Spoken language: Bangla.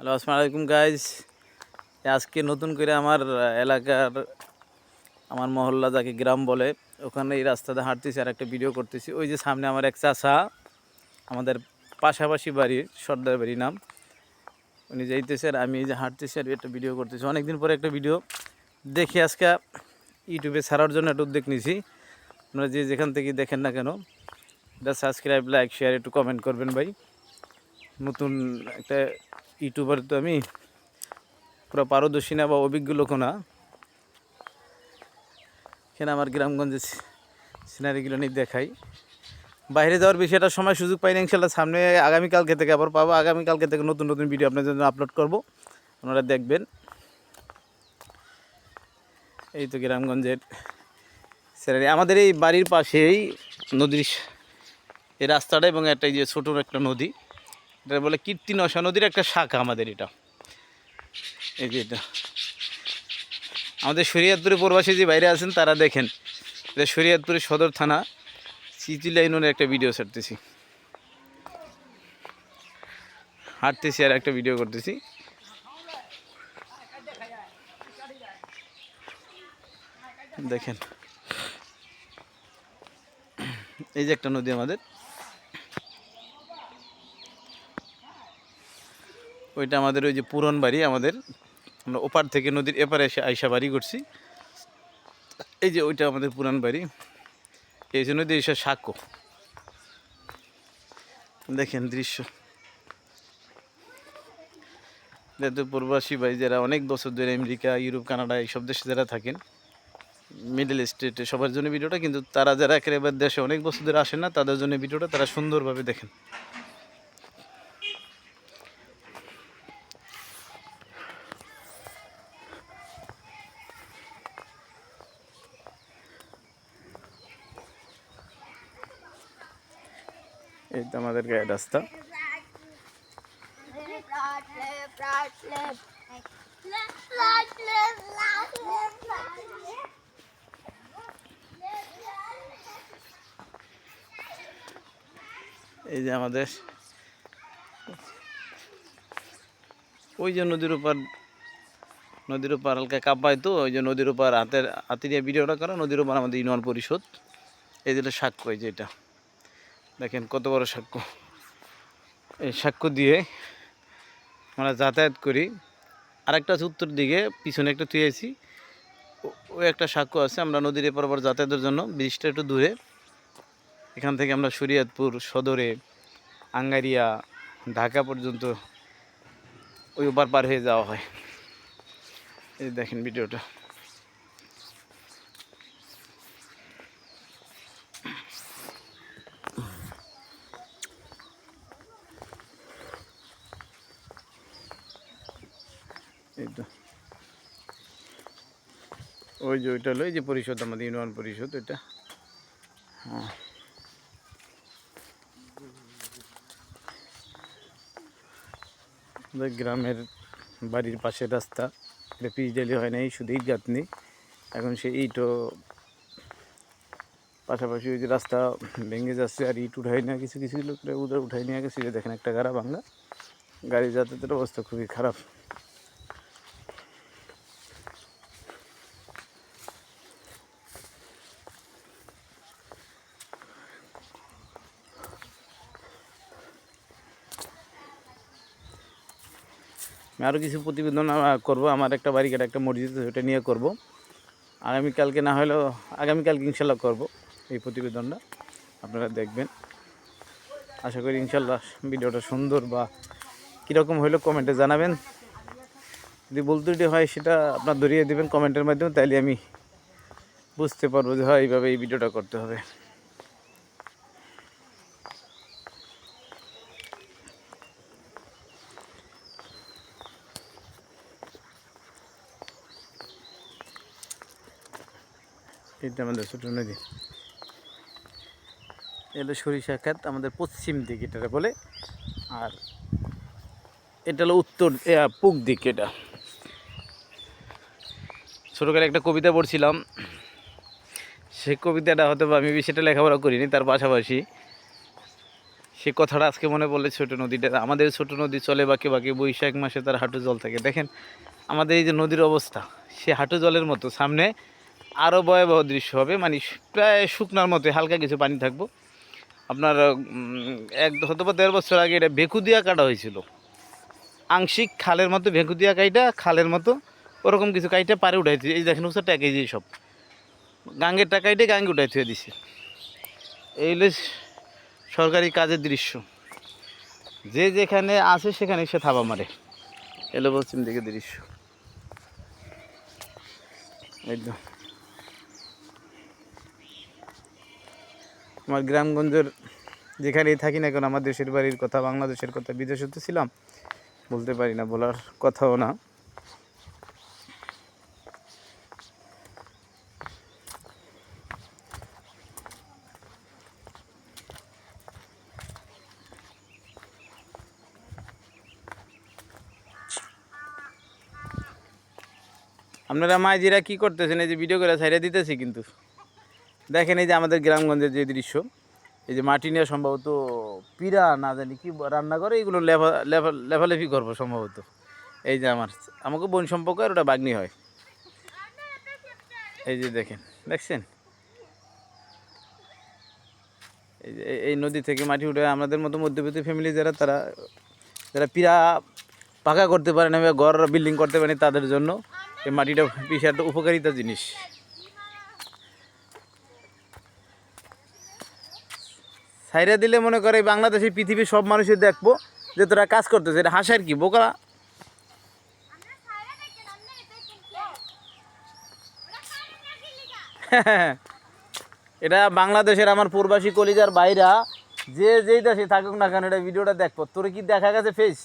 হ্যালো, আসসালামু আলাইকুম গাইজ আজকে নতুন করে আমার এলাকার আমার মহল্লা যাকে গ্রাম বলে, ওখানে এই রাস্তাতে হাঁটতেছি আর একটা ভিডিও করতেছি। ওই যে সামনে আমার এক চাষা আমাদের পাশাপাশি বাড়ির সর্দার বাড়ি নাম। উনি যাইতেছে আর আমি এই যে হাঁটতেছি আর একটা ভিডিও করতেছি। অনেকদিন পরে একটা ভিডিও দেখে আজকে ইউটিউবে ছাড়ার জন্য একটা উদ্যোগ নিয়েছি। আপনারা যে যেখান থেকে দেখেন না কেন, এটা সাবস্ক্রাইব লাইক শেয়ার একটু কমেন্ট করবেন ভাই। নতুন একটা ইউটিউবার তো আমি। পুরো পারদর্শী না বা অভিজ্ঞ লোক না। এখানে আমার গ্রামগঞ্জের সিনারিগুলো নিয়ে দেখাই। বাইরে যাওয়ার বেশি একটা সময় সুযোগ পাইনি, ইনশাল্লাহ সামনে আগামীকালকে থেকে আবার পাবো। আগামীকালকে থেকে নতুন নতুন ভিডিও আপনাদের জন্য আপলোড করব। আপনারা দেখবেন। এই তো গ্রামগঞ্জের সিনারি আমাদের এই বাড়ির পাশেই নদীর এই রাস্তাটা এবং একটা যে ছোটো একটা নদী। এটা বলে কীর্তি নশা নদীর একটা শাখা আমাদের এটা। এই যে এটা। আমাদের শরীয়তপুরে প্রবাসী যে বাইরে আছেন, তারা দেখেন এটা শরীয়তপুরের সদর থানা চিচিলা ইউনিয়নের একটা ভিডিও ছাড়তেছি। হাঁটতেছি আর একটা ভিডিও করতেছি। দেখেন। এই যে একটা নদী আমাদের। ওইটা আমাদের ওই যে পুরন বাড়ি, আমাদের আমরা ওপার থেকে নদীর এপারে এসে আইসা বাড়ি করছি। এই যে ওইটা আমাদের পুরান বাড়ি। এই যে নদী এসে সাঁকো। দেখেন দৃশ্য। যেহেতু প্রবাসী ভাই যারা অনেক বছর ধরে আমেরিকা, ইউরোপ, কানাডা এইসব দেশে যারা থাকেন, মিডল স্টেটে সবার জন্য ভিডিওটা, কিন্তু তারা যারা একেবারে দেশে অনেক বছর ধরে আসেন না, তাদের জন্য ভিডিওটা তারা সুন্দরভাবে দেখেন। এই তো আমাদের গায়ের রাস্তা. এই যে আমাদের ওই যে নদীর উপর নদীর উপর হালকা কাঁপায় তো, ওই যে নদীর উপর হাতের হাতে দিয়ে ভিডিওটা করা, নদীর উপর আমাদের ইউনিয়ন পরিষদ এই যেটা সাক্ষ্য, এই যে এটা দেখেন কত বড় সাক্ষ্য। এই সাক্ষ্য দিয়ে আমরা যাতায়াত করি। আরেকটা আছে উত্তর দিকে, পিছনে একটা তুইয়েছি ওই একটা সাক্ষ্য আছে, আমরা নদীর এপার পর যাতায়াতের জন্য ব্রিজটা একটু দূরে। এখান থেকে আমরা শরীয়তপুর সদরে আঙ্গারিয়া, ঢাকা পর্যন্ত ওই ওপার পার হয়ে যাওয়া হয়। এই দেখেন ভিডিওটা এই তো ওই যে ওইটা হলো, এই যে পরিষদ, আমাদের ইউনিয়ন পরিষদ, এটা। হ্যাঁ। গ্রামের বাড়ির পাশের রাস্তা, এটা পিচ পিচডালি হয় না এই শুধু ইট গাঁথনি এখন সে ইটও পাশাপাশি ওই যে রাস্তা ভেঙে যাচ্ছে আর ইট উঠাই না কিছু কিছু লোকরা উধার উঠাই নিয়ে গেছে। দেখেন একটা গাড়া বাংলা গাড়ি যাতায়াতের অবস্থা খুবই খারাপ। আমি আরও কিছু প্রতিবেদন করব। আমার একটা বাড়িঘাট একটা মসজিদ ওটা নিয়ে করব। আগামীকালকে না হলেও, আগামীকালকে ইনশাল্লাহ করব এই প্রতিবেদনটা। আপনারা দেখবেন। আশা করি ইনশাল্লাহ ভিডিওটা সুন্দর বা কীরকম হইল কমেন্টে জানাবেন। যদি বলতে যদি হয়, সেটা আপনার ধরিয়ে দেবেন কমেন্টের মাধ্যমে, তাইলে আমি বুঝতে পারব যে হয়, এইভাবে এই ভিডিওটা করতে হবে। এটা আমাদের ছোট নদী। এটা সরিষা খাত আমাদের পশ্চিম দিক এটা বলে। আর এটা হলো উত্তর পূব দিক এটা। ছোটোকালে একটা কবিতা পড়ছিলাম। সেই কবিতাটা হয়তো আমি সেটা লেখাপড়া করিনি, তার পাশাপাশি সে কথাটা আজকে মনে পড়লে ছোট নদীটা, আমাদের ছোট নদী চলে বাকি বাকি বৈশাখ মাসে তার হাঁটু জল থাকে। দেখেন, আমাদের এই যে নদীর অবস্থা, সে হাঁটু জলের মতো। সামনে আরও ভয়াবহ দৃশ্য হবে। মানে প্রায় শুকনার মতো হালকা কিছু পানি থাকব। আপনার এক হয়তো বা দেড় বছর আগে এটা ভেকু দিয়া কাটা হয়েছিল। আংশিক খালের মতো ভেকু দিয়া কাইটা, খালের মতো ওরকম কিছু কাইটা পারে উঠাইছে। এই দেখেন হচ্ছে টাকা এই সব। গাঙ্গের টাকাইটে গাঙ্গে উঠাই থুয়ে দিছে। এই হলো সরকারি কাজের দৃশ্য। যে যেখানে আছে সেখানে সে থাবা মারে। এলো পশ্চিম দিকে দৃশ্য। একদম আমার গ্রামগঞ্জের যেখানেই থাকি না কেন, আমার দেশের বাড়ির কথা, বাংলাদেশের কথা, বিদেশে তো ছিলাম, বলতে পারি না, বলার কথাও না। আপনারা মাইজিরা কি করতেছেন? এই যে ভিডিও করে ছাইড়ে দিতেছি কিন্তু। দেখেন এই যে আমাদের গ্রামগঞ্জের যে দৃশ্য, এই যে মাটি নিয়ে সম্ভবত পিরা না জানি কি রান্না করে, এগুলো লেফা লেফা লেফালেফি করব সম্ভবত। এই যে আমার, আমাকে বোন সম্পর্ক আর ওটা বাগ্নি হয়। এই যে দেখেন, দেখছেন? এই যে, এই- নদী থেকে মাটি উঠে আমাদের মতো মধ্যবিত্ত ফ্যামিলি যারা, তারা, যারা পিরা পাকা করতে পারে না বা ঘর বিল্ডিং করতে পারে তাদের জন্য এই মাটিটা বিশাল উপকারিতা জিনিস। সাইরা দিলে মনে করে বাংলাদেশের পৃথিবীর সব মানুষই দেখব যে তোরা কাজ করতেছে। এটা হাসার কি, বোকা? এটা বাংলাদেশের আমার প্রবাসী কলিজার বাইরা, যে যেই দেশে থাকুক না কেন, এটা ভিডিওটা দেখব। তোর কি দেখা গেছে ফেস